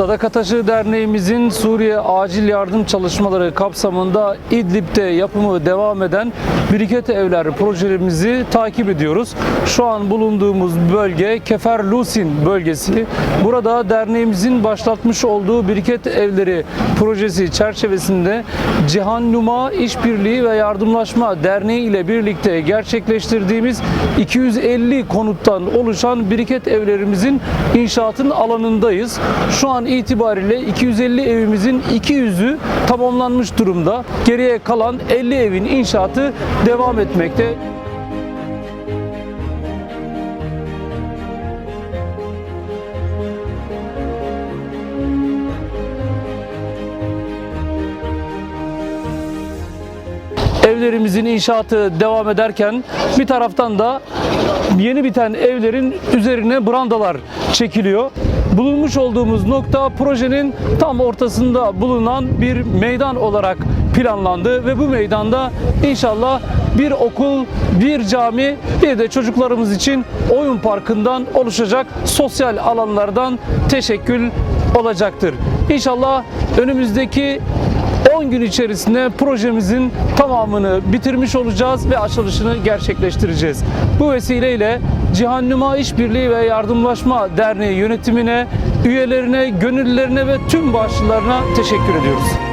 Sadaka Taşı Derneğimizin Suriye acil yardım çalışmaları kapsamında İdlib'de yapımı devam eden Biriket Evler projemizi takip ediyoruz. Şu an bulunduğumuz bölge Kefer Lusin bölgesi. Burada derneğimizin başlatmış olduğu Biriket Evleri projesi çerçevesinde Cihan Numa İşbirliği ve Yardımlaşma Derneği ile birlikte gerçekleştirdiğimiz 250 konuttan oluşan biriket evlerimizin inşaatın alanındayız. Şu an itibariyle 250 evimizin 200'ü tamamlanmış durumda. Geriye kalan 50 evin inşaatı devam etmekte. evlerimizin inşaatı devam ederken bir taraftan da yeni biten evlerin üzerine brandalar çekiliyor. Bulunmuş olduğumuz nokta projenin tam ortasında bulunan bir meydan olarak planlandı ve bu meydanda inşallah bir okul, bir cami, bir de çocuklarımız için oyun parkından oluşacak sosyal alanlardan teşekkül olacaktır. İnşallah önümüzdeki 10 gün içerisinde projemizin tamamını bitirmiş olacağız ve açılışını gerçekleştireceğiz. Bu vesileyle Cihan Numa İşbirliği ve Yardımlaşma Derneği yönetimine, üyelerine, gönüllülerine ve tüm bağışçılarına teşekkür ediyoruz.